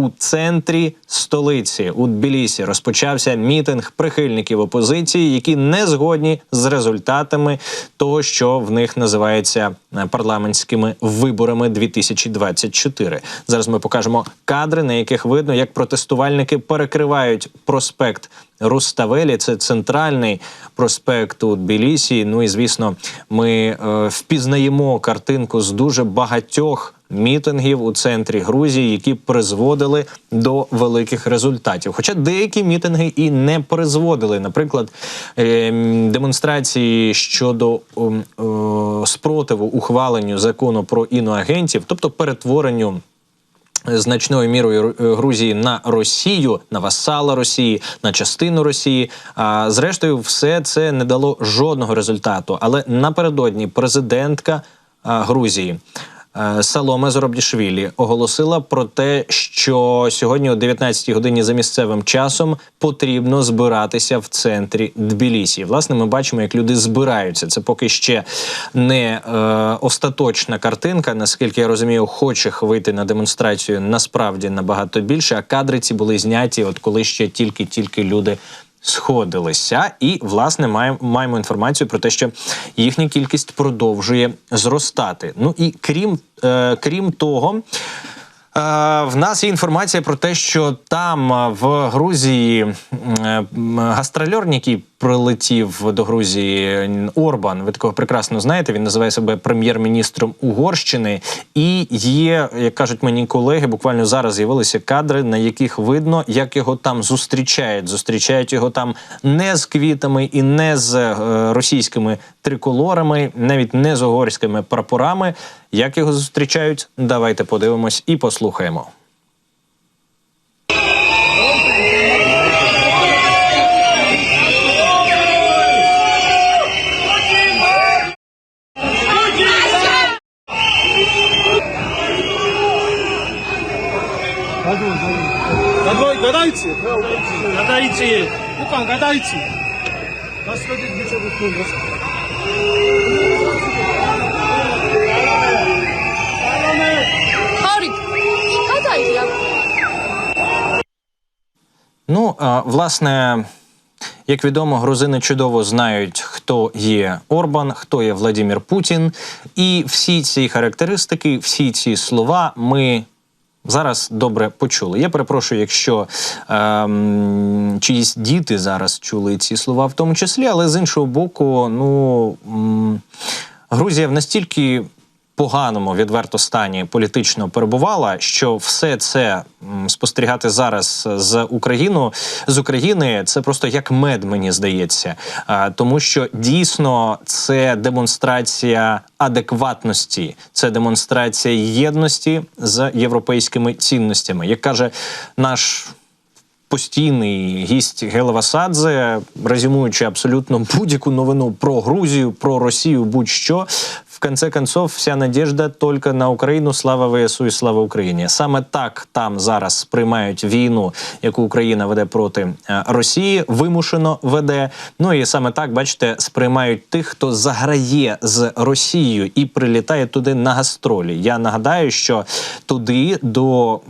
у центрі столиці у Тбілісі розпочався мітинг прихильників опозиції, які не згодні з результатами того, що в них називається е, парламентськими виборами 2024. Зараз ми покажемо кадри, на яких видно, як протестувальники перекривають проспект. Руставелі це центральний проспект у Тбілісі. Ну і звісно, ми е, впізнаємо картинку з дуже багатьох мітингів у центрі Грузії, які призводили до великих результатів. Хоча деякі мітинги і не призводили, наприклад, е, демонстрації щодо е, спротиву ухваленню закону про іноагентів, тобто перетворенню значною мірою е, Грузії на Росію, на васала Росії, на частину Росії. А зрештою, все це не дало жодного результату. Але напередодні президентка Грузії. Е, Саломе Зоробдішвілі оголосила про те, що сьогодні о 19-й годині за місцевим часом потрібно збиратися в центрі Тбілісі. Власне, ми бачимо, як люди збираються. Це поки ще не е, остаточна картинка. Наскільки я розумію, охочих вийти на демонстрацію насправді набагато більше. А кадри ці були зняті, от коли ще тільки-тільки люди. Сходилися, і власне маємо, маємо інформацію про те, що їхня кількість продовжує зростати. Ну і крім, е, крім того, е, в нас є інформація про те, що там е, в Грузії м, прилетів до Грузії Орбан. Ви такого прекрасно знаєте. Він називає себе прем'єр-міністром Угорщини. І є, як кажуть мені колеги, буквально зараз з'явилися кадри, на яких видно, як його там зустрічають. Зустрічають його там не з квітами і не з е, російськими триколорами, навіть не з угорськими прапорами. Як його зустрічають? Давайте подивимось і послухаємо. Pan, gadajcie! Господи, где что Харік, гадайте, я Ну, а, власне, як відомо, грузини чудово знають, хто є Орбан, хто є Владимир Путін, і всі ці характеристики, всі ці слова ми. Зараз добре почули. Я перепрошую, якщо ем, чиїсь діти зараз чули ці слова, в тому числі, але з іншого боку, ну м, Грузія в настільки поганому відверто стані політично перебувала, що все це спостерігати зараз з Україну з України це просто як мед, мені здається, тому що дійсно це демонстрація адекватності, це демонстрація єдності з європейськими цінностями, як каже наш постійний гість Гелева Садзе, резюмуючи абсолютно будь-яку новину про Грузію, про Росію, будь-що. В конце концов, вся надіжда тільки на Україну. Слава ВСУ і слава Україні. Саме так там зараз сприймають війну, яку Україна веде проти е, Росії, вимушено веде. Ну і саме так, бачите, сприймають тих, хто заграє з Росією і прилітає туди на гастролі. Я нагадаю, що туди до.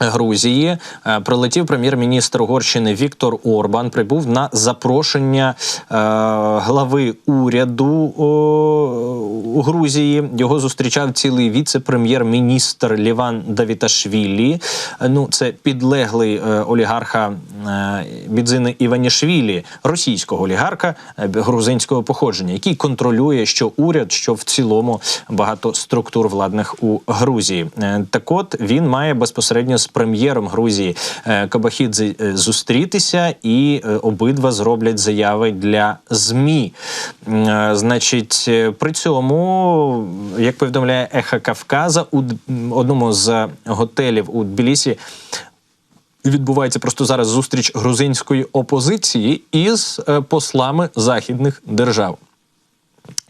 Грузії е, прилетів прем'єр-міністр Угорщини Віктор Орбан. Прибув на запрошення е, глави уряду о, Грузії. Його зустрічав цілий віце-прем'єр-міністр Ліван Давіташвілі. Е, Ну, це підлеглий е, олігарха е, Бідзини Іванішвілі, російського олігарха е, грузинського походження, який контролює що уряд, що в цілому багато структур владних у Грузії. Е, Так от він має безпосередньо з прем'єром Грузії е, Кабахідзе зустрітися, і е, обидва зроблять заяви для змі. Е, Значить, при цьому, як повідомляє Еха Кавказа, у одному з готелів у Тбілісі відбувається просто зараз зустріч грузинської опозиції із послами західних держав.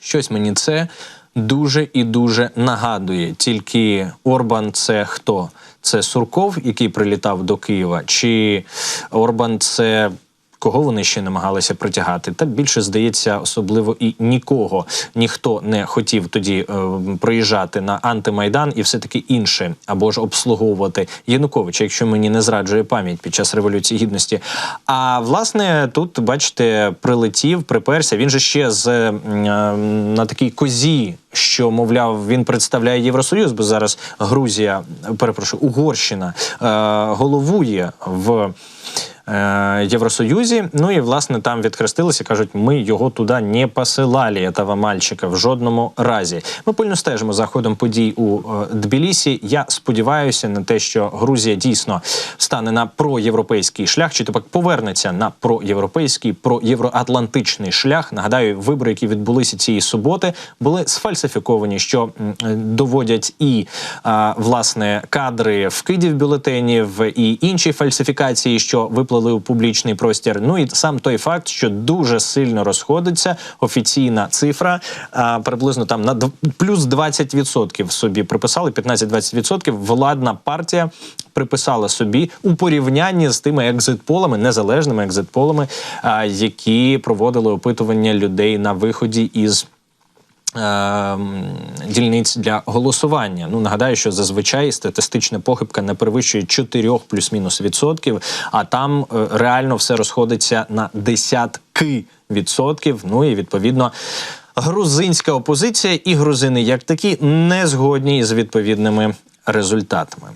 Щось мені це дуже і дуже нагадує. Тільки Орбан це хто? Це Сурков, який прилітав до Києва, чи Орбан це кого вони ще намагалися притягати. Та більше здається, особливо і нікого ніхто не хотів тоді е, приїжджати на антимайдан і все таки інше, або ж обслуговувати Януковича, якщо мені не зраджує пам'ять під час революції гідності. А власне тут бачите, прилетів, приперся. Він же ще з е, на такій козі. Що мовляв, він представляє Євросоюз, бо зараз Грузія, перепрошую, Угорщина е, головує в Євросоюзі. Ну і власне там відхрестилися, кажуть, ми його туди не посилали, этого мальчика в жодному разі. Ми пильно стежимо за ходом подій у е, Тбілісі. Я сподіваюся на те, що Грузія дійсно стане на проєвропейський шлях, чи то пак повернеться на проєвропейський, проєвроатлантичний шлях. Нагадаю, вибори, які відбулися цієї суботи, були сфальсифіковані, що е, доводять і власне кадри вкидів бюлетенів, і інші фальсифікації, що виплили у публічний простір. Ну і сам той факт, що дуже сильно розходиться офіційна цифра, а, приблизно там на плюс 20% собі приписали, 15-20% владна партія приписала собі у порівнянні з тими екзитполами, незалежними екзитполами, а, які проводили опитування людей на виході із. Ем, Дільниць для голосування. Ну нагадаю, що зазвичай статистична похибка не перевищує 4 плюс-мінус відсотків, а там е, реально все розходиться на десятки відсотків. Ну і відповідно грузинська опозиція і грузини як такі не згодні з відповідними результатами.